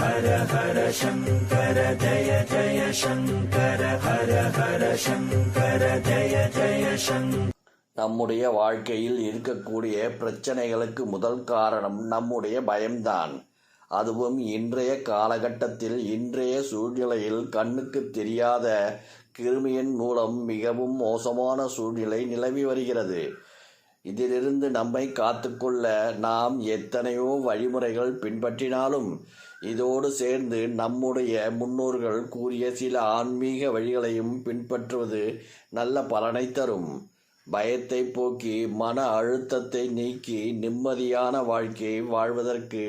ஹர ஹர சங்கர ஜய ஜய சங்கர ஹர ஹர சங்கர ஜய ஜய சங்கர நம்முடைய வாழ்க்கையில் இருக்கக்கூடிய பிரச்சனைகளுக்கு முதல் காரணம் நம்முடைய பயம்தான். அதுவும் இன்றைய காலகட்டத்தில் இன்றைய சூழ்நிலையில் கண்ணுக்கு தெரியாத கிருமியின் மூலம் மிகவும் மோசமான சூழ்நிலை நிலவி வருகிறது. இதிலிருந்து நம்மை காத்துக்கொள்ள நாம் எத்தனையோ வழிமுறைகள் பின்பற்றினாலும் இதோடு சேர்ந்து நம்முடைய முன்னோர்கள் கூறிய சில ஆன்மீக வழிகளையும் பின்பற்றுவது நல்ல பலனை தரும். பயத்தை போக்கி மன அழுத்தத்தை நீக்கி நிம்மதியான வாழ்க்கையை வாழ்வதற்கு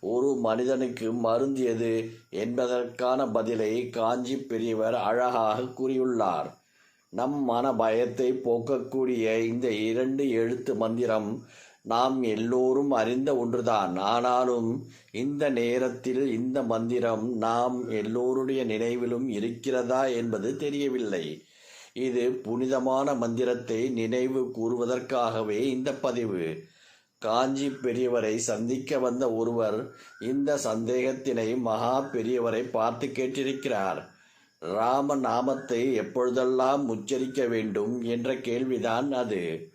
ஒரு மனிதனுக்கு மருந்தியது என்பதற்கான பதிலை காஞ்சி பெரியவர் அழகாக கூறியுள்ளார். நம் மன பயத்தை போக்கக்கூடிய இந்த இரண்டு எழுத்து மந்திரம் நாம் எல்லோரும் அறிந்த ஒன்றுதான். ஆனாலும் இந்த நேரத்தில் இந்த மந்திரம் நாம் எல்லோருடைய நினைவிலும் இருக்கிறதா என்பது தெரியவில்லை. இது புனிதமான மந்திரத்தை நினைவு கூறுவதற்காகவே இந்த பதிவு. காஞ்சி பெரியவரை சந்திக்க வந்த ஒருவர் இந்த சந்தேகத்தினை மகா பெரியவரை பார்த்து கேட்டிருக்கிறார். ராம நாமத்தை எப்பொழுதெல்லாம் உச்சரிக்க வேண்டும் என்ற கேள்விதான் அது.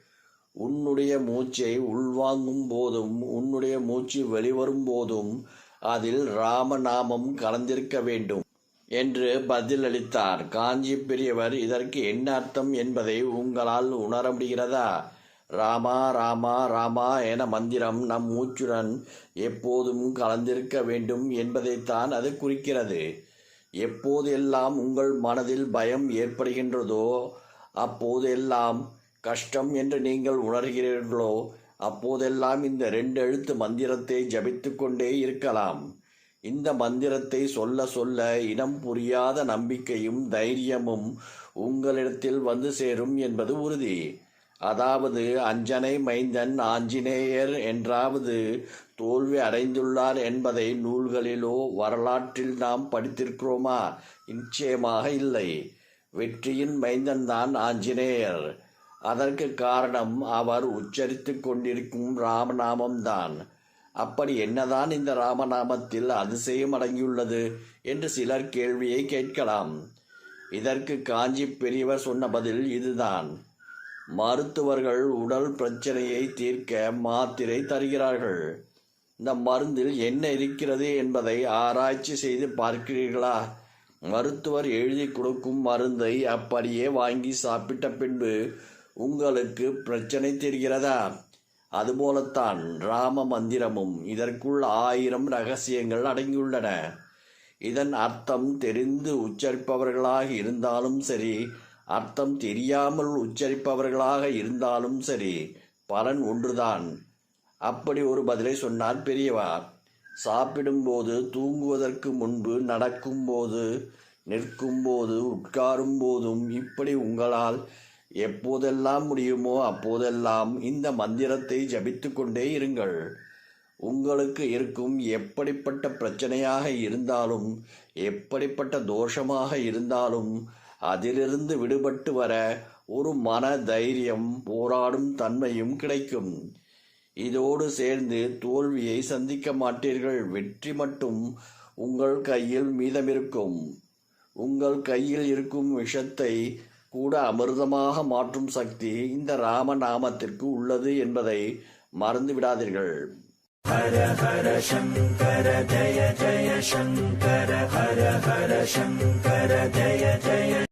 உன்னுடைய மூச்சை உள்வாங்கும் போதும் உன்னுடைய மூச்சு வெளிவரும் போதும் அதில் ராமநாமம் கலந்திருக்க வேண்டும் என்று பதிலளித்தார். காஞ்சி பெரியவர் இதற்கு என்ன அர்த்தம் என்பதை உங்களால் உணர முடிகிறதா? ராமா ராமா ராமா என மந்திரம் நம் மூச்சுடன் எப்போதும் கலந்திருக்க வேண்டும் என்பதைத்தான் அது குறிக்கிறது. எப்போதெல்லாம் உங்கள் மனதில் பயம் ஏற்படுகின்றதோ அப்போதெல்லாம் கஷ்டம் என்று நீங்கள் உணர்கிறீர்களோ அப்போதெல்லாம் இந்த ரெண்டு எழுத்து மந்திரத்தை ஜபித்து கொண்டே இருக்கலாம். இந்த மந்திரத்தை சொல்ல சொல்ல இனம் புரியாத நம்பிக்கையும் தைரியமும் உங்களிடத்தில் வந்து சேரும் என்பது உறுதி. அதாவது அஞ்சனை மைந்தன் ஆஞ்சநேயர் என்றாவது தோல்வி அடைந்துள்ளார் என்பதை நூல்களிலோ வரலாற்றில் நாம் படித்திருக்கிறோமா? நிச்சயமாக இல்லை. வெற்றியின் மைந்தன் தான் ஆஞ்சநேயர். அதற்கு காரணம் அவர் உச்சரித்து கொண்டிருக்கும் ராமநாமம்தான் அப்படி என்னதான் இந்த ராமநாமத்தில் அதிசயம் அடங்கியுள்ளது என்று சிலர் கேள்வியை கேட்கலாம். இதற்கு காஞ்சி பெரியவர் சொன்ன பதில் இதுதான். மருத்துவர்கள் உடல் பிரச்சனையை தீர்க்க மாத்திரை தருகிறார்கள். இந்த மருந்தில் என்ன இருக்கிறது என்பதை ஆராய்ச்சி செய்து பார்க்கிறீர்களா? மருத்துவர் எழுதி கொடுக்கும் மருந்தை அப்படியே வாங்கி சாப்பிட்ட பின்பு உங்களுக்கு பிரச்சனை தெரிகிறதா? அதுபோலத்தான் ராம மந்திரமும் இதற்குள் ஆயிரம் ரகசியங்கள் அடங்கியுள்ளன. இதன் அர்த்தம் தெரிந்து உச்சரிப்பவர்களாக இருந்தாலும் சரி அர்த்தம் தெரியாமல் உச்சரிப்பவர்களாக இருந்தாலும் சரி பலன் ஒன்றுதான். அப்படி ஒரு பதிலை சொன்னார் பெரியவர் சாப்பிடும்போது தூங்குவதற்கு முன்பு நடக்கும்போது நிற்கும்போது உட்காரும் போதும் இப்படி உங்களால் எப்போதெல்லாம் முடியுமோ அப்போதெல்லாம் இந்த மந்திரத்தை ஜபித்து கொண்டே இருங்கள். உங்களுக்கு இருக்கும் எப்படிப்பட்ட பிரச்சனையாக இருந்தாலும் எப்படிப்பட்ட தோஷமாக இருந்தாலும் அதிலிருந்து விடுபட்டு வர ஒரு மன தைரியம் போராடும் தன்மையும் கிடைக்கும். இதோடு சேர்ந்து தோல்வியை சந்திக்க மாட்டீர்கள். வெற்றி மட்டும் உங்கள் கையில் மீதமிருக்கும். உங்கள் கையில் இருக்கும் விஷத்தை கூட அமிர்தமாக மாற்றும் சக்தி இந்த ராம நாமத்திற்கு உள்ளது என்பதை மறந்து விடாதீர்கள். ஹர ஹர சங்கர ஜய ஜய சங்கர ஹர ஹர சங்கர ஜய ஜய